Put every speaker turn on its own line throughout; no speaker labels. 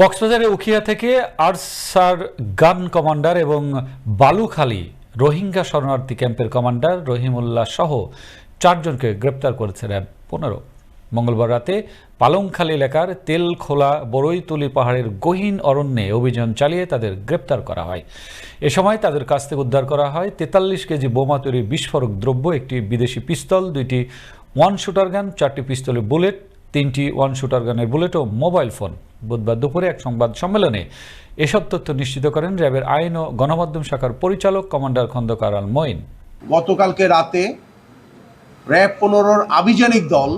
কক্সবাজারের উখিয়া থেকে আরসার গান কমান্ডার এবং বালুখালী রোহিঙ্গা শরণার্থী ক্যাম্পের কমান্ডার রহিমুল্লাহ সহ চারজনকে গ্রেপ্তার করেছে র্যাব পনেরো। মঙ্গলবার রাতে পালংখালী এলাকার তেলখোলা বড়ইতুলি পাহাড়ের গহীন অরণ্যে অভিযান চালিয়ে তাদের গ্রেপ্তার করা হয়। এ সময় তাদের কাছ থেকে উদ্ধার করা হয় তেতাল্লিশ কেজি বোমা তৈরি বিস্ফোরক দ্রব্য, একটি বিদেশি পিস্তল, দুইটি ওয়ান শুটার গান, চারটি পিস্তলের বুলেট, তিনটি ওয়ান শুটার গানের বুলেট ও মোবাইল ফোন। বুধবার দুপুরে এক সংবাদ সম্মেলনে এসব তথ্য নিশ্চিত করেন র্যাবের আইন ও গণমাধ্যম শাখার পরিচালক কমান্ডার খন্দকার আল মঈন।
গতকালকে রাতে র্যাব পনেরোর আভিযানিক দল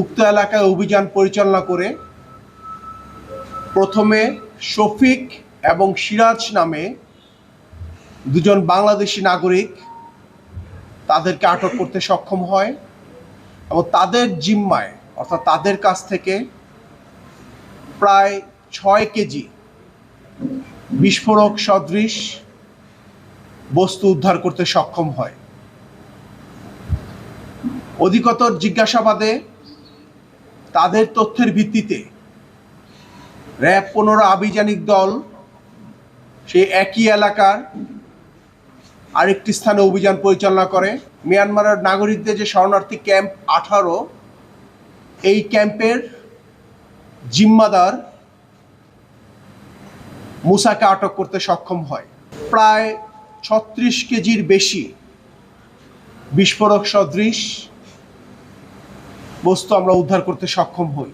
উক্ত এলাকায় অভিযান পরিচালনা করে প্রথমে শফিক এবং সিরাজ নামে দুজন বাংলাদেশি নাগরিক তাদেরকে আটক করতে সক্ষম হয় এবং তাদের জিম্মায়, অর্থাৎ তাদের কাছ থেকে প্রায় ছয় কেজি বিস্ফোরক সদৃশ বস্তু উদ্ধার করতে সক্ষম হয়। অধিকতর জিজ্ঞাসাবাদে তাদের তথ্যের ভিত্তিতে র্যাব পনেরো আভিযানিক দল সেই একই এলাকার আরেকটি স্থানে অভিযান পরিচালনা করে। মিয়ানমারের নাগরিকদের যে শরণার্থী ক্যাম্প আঠারো, এই ক্যাম্পের জিম্মাদার মুসাকে আটক করতে সক্ষম হয়। প্রায় ছত্রিশ কেজির বেশি বিস্ফোরক সদৃশ বস্তু আমরা উদ্ধার করতে সক্ষম হই।